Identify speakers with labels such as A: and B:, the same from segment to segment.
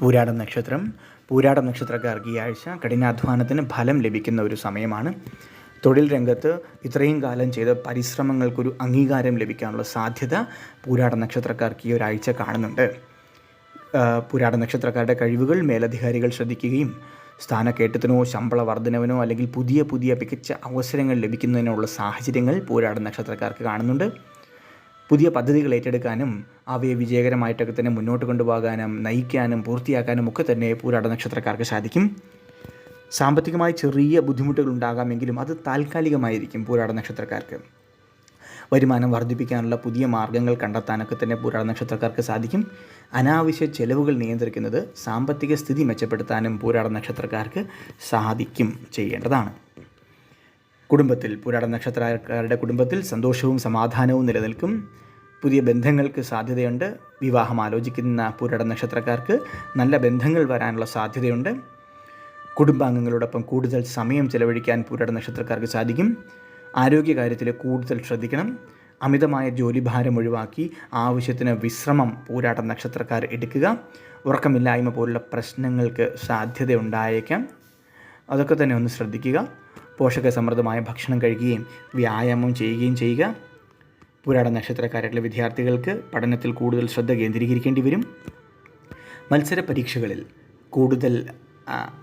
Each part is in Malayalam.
A: പൂരാടം നക്ഷത്രം. പൂരാടം നക്ഷത്രക്കാർക്ക് ഈ ആഴ്ച കഠിനാധ്വാനത്തിന് ഫലം ലഭിക്കുന്ന ഒരു സമയമാണ്. തൊഴിൽ രംഗത്ത് ഇത്രയും കാലം ചെയ്ത പരിശ്രമങ്ങൾക്കൊരു അംഗീകാരം ലഭിക്കാനുള്ള സാധ്യത പൂരാട നക്ഷത്രക്കാർക്ക് ഈ ഒരാഴ്ച കാണുന്നുണ്ട്. പൂരാട നക്ഷത്രക്കാരുടെ കഴിവുകൾ മേലധികാരികൾ ശ്രദ്ധിക്കുകയും സ്ഥാനക്കയറ്റത്തിനോ ശമ്പള വർധനവിനോ അല്ലെങ്കിൽ പുതിയ പുതിയ മികച്ച അവസരങ്ങൾ ലഭിക്കുന്നതിനുള്ള സാഹചര്യങ്ങൾ പൂരാട നക്ഷത്രക്കാർക്ക് കാണുന്നുണ്ട്. പുതിയ പദ്ധതികൾ ഏറ്റെടുക്കാനും അവയെ വിജയകരമായിട്ടൊക്കെ തന്നെ മുന്നോട്ട് കൊണ്ടുപോകാനും നയിക്കാനും പൂർത്തിയാക്കാനും ഒക്കെ തന്നെ പൂരാട നക്ഷത്രക്കാർക്ക് സാധിക്കും. സാമ്പത്തികമായി ചെറിയ ബുദ്ധിമുട്ടുകൾ ഉണ്ടാകാമെങ്കിലും അത് താൽക്കാലികമായിരിക്കും പൂരാട നക്ഷത്രക്കാർക്ക്. വരുമാനം വർദ്ധിപ്പിക്കാനുള്ള പുതിയ മാർഗങ്ങൾ കണ്ടെത്താനൊക്കെ തന്നെ പൂരാട നക്ഷത്രക്കാർക്ക് സാധിക്കും. അനാവശ്യ ചെലവുകൾ നിയന്ത്രിക്കുന്നത് സാമ്പത്തിക സ്ഥിതി മെച്ചപ്പെടുത്താനും പൂരാട നക്ഷത്രക്കാർക്ക് സാധിക്കും ചെയ്യേണ്ടതാണ്. കുടുംബത്തിൽ പുരാട നക്ഷത്രക്കാരുടെ കുടുംബത്തിൽ സന്തോഷവും സമാധാനവും നിലനിൽക്കും. പുതിയ ബന്ധങ്ങൾക്ക് സാധ്യതയുണ്ട്. വിവാഹം ആലോചിക്കുന്ന പുരാട നക്ഷത്രക്കാർക്ക് നല്ല ബന്ധങ്ങൾ വരാനുള്ള സാധ്യതയുണ്ട്. കുടുംബാംഗങ്ങളോടൊപ്പം കൂടുതൽ സമയം ചെലവഴിക്കാൻ പുരാട നക്ഷത്രക്കാർക്ക് സാധിക്കും. ആരോഗ്യകാര്യത്തിൽ കൂടുതൽ ശ്രദ്ധിക്കണം. അമിതമായ ജോലിഭാരം ഒഴിവാക്കി ആവശ്യത്തിന് വിശ്രമം പൂരാട്ട നക്ഷത്രക്കാർ എടുക്കുക. ഉറക്കമില്ലായ്മ പോലുള്ള പ്രശ്നങ്ങൾക്ക് സാധ്യതയുണ്ടായേക്കാം. അതൊക്കെ തന്നെ ഒന്ന് ശ്രദ്ധിക്കുക. പോഷക സമൃദ്ധമായ ഭക്ഷണം കഴിക്കുകയും വ്യായാമം ചെയ്യുകയും ചെയ്യുക. പുരാട നക്ഷത്രക്കാരായിട്ടുള്ള വിദ്യാർത്ഥികൾക്ക് പഠനത്തിൽ കൂടുതൽ ശ്രദ്ധ കേന്ദ്രീകരിക്കേണ്ടി വരും. മത്സര പരീക്ഷകളിൽ കൂടുതൽ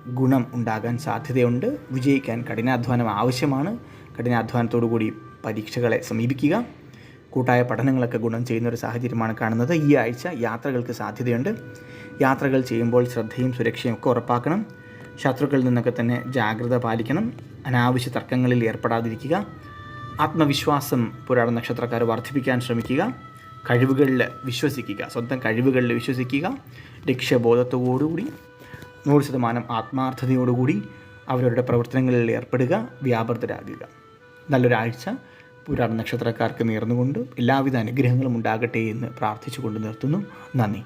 A: ഗുണം ഉണ്ടാകാൻ സാധ്യതയുണ്ട്. വിജയിക്കാൻ കഠിനാധ്വാനം ആവശ്യമാണ്. കഠിനാധ്വാനത്തോടു കൂടി പരീക്ഷകളെ സമീപിക്കുക. കൂട്ടായ പഠനങ്ങളൊക്കെ ഗുണം ചെയ്യുന്ന ഒരു സാഹചര്യമാണ് കാണുന്നത്. ഈ ആഴ്ച യാത്രകൾക്ക് സാധ്യതയുണ്ട്. യാത്രകൾ ചെയ്യുമ്പോൾ ശ്രദ്ധയും സുരക്ഷയും ഒക്കെ ഉറപ്പാക്കണം. ശത്രുക്കളിൽ നിന്നൊക്കെ തന്നെ ജാഗ്രത പാലിക്കണം. അനാവശ്യ തർക്കങ്ങളിൽ ഏർപ്പെടാതിരിക്കുക. ആത്മവിശ്വാസം പുരാട നക്ഷത്രക്കാർ വർദ്ധിപ്പിക്കാൻ ശ്രമിക്കുക. കഴിവുകളിൽ വിശ്വസിക്കുക. സ്വന്തം കഴിവുകളിൽ വിശ്വസിക്കുക. ലക്ഷ്യബോധത്തോടുകൂടി നൂറ് ശതമാനം ആത്മാർത്ഥതയോടുകൂടി അവരവരുടെ പ്രവർത്തനങ്ങളിൽ ഏർപ്പെടുക വ്യാപൃതരാകുക. നല്ലൊരാഴ്ച പുരാണ നക്ഷത്രക്കാർക്ക് നേർന്നുകൊണ്ട് എല്ലാവിധ അനുഗ്രഹങ്ങളും ഉണ്ടാകട്ടെ എന്ന് പ്രാർത്ഥിച്ചുകൊണ്ട് നിർത്തുന്നു. നന്ദി.